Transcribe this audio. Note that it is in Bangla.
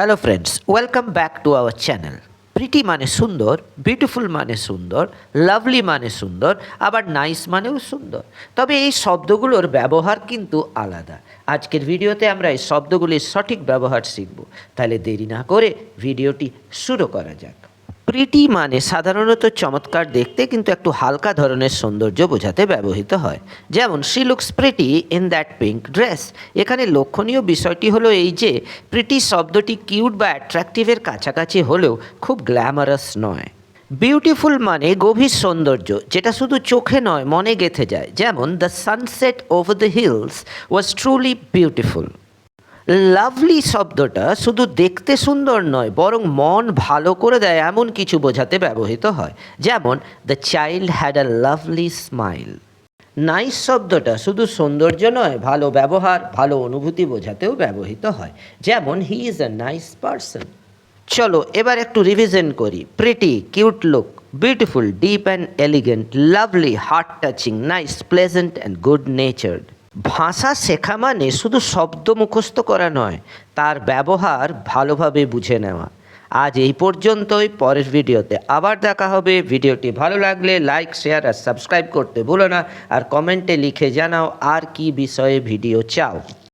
Hello friends welcome back to our channel pretty মানে সুন্দর বিউটিফুল মানে সুন্দর লাভলি মানে সুন্দর, আবার নাইস মানেও সুন্দর। তবে এই শব্দগুলোর ব্যবহার কিন্তু আলাদা। আজকের ভিডিওতে আমরা এই শব্দগুলির সঠিক ব্যবহার শিখব। তাহলে দেরি না করে ভিডিওটি শুরু করা যাক। প্রিটি মানে সাধারণত চমৎকার দেখতে কিন্তু একটু হালকা ধরনের সৌন্দর্য বোঝাতে ব্যবহৃত হয়। যেমন she looks pretty in that pink dress এখানে লক্ষণীয় বিষয়টি হলো এই যে প্রিটি শব্দটি কিউট বা অ্যাট্রাকটিভের কাছাকাছি হলেও খুব গ্ল্যামারাস নয়। বিউটিফুল মানে গভীর সৌন্দর্য, যেটা শুধু চোখে নয়, মনে গেঁথে যায়। যেমন the sunset over the hills was truly beautiful lovely শব্দটা শুধু দেখতে সুন্দর নয়, বরং মন ভালো করে দেয় এমন কিছু বোঝাতে ব্যবহৃত হয়। যেমন the child had a lovely smile nice শব্দটা শুধু সৌন্দর্য নয়, ভালো ব্যবহার, ভালো অনুভূতি বোঝাতেও ব্যবহৃত হয়। যেমন he is a nice person চলো, এবার একটু রিভিশন করি। Pretty cute look beautiful deep and elegant lovely heart touching nice pleasant and good natured ভাষা শেখা মানে শুধু শব্দ মুখস্থ করা নয়, তার ব্যবহার ভালোভাবে বুঝে নেওয়া। আজ এই পর্যন্তই, পরের ভিডিওতে আবার দেখা হবে। ভিডিওটি ভালো লাগলে লাইক, শেয়ার আর সাবস্ক্রাইব করতে ভুলো না। আর কমেন্টে লিখে জানাও আর কি বিষয়ে ভিডিও চাও।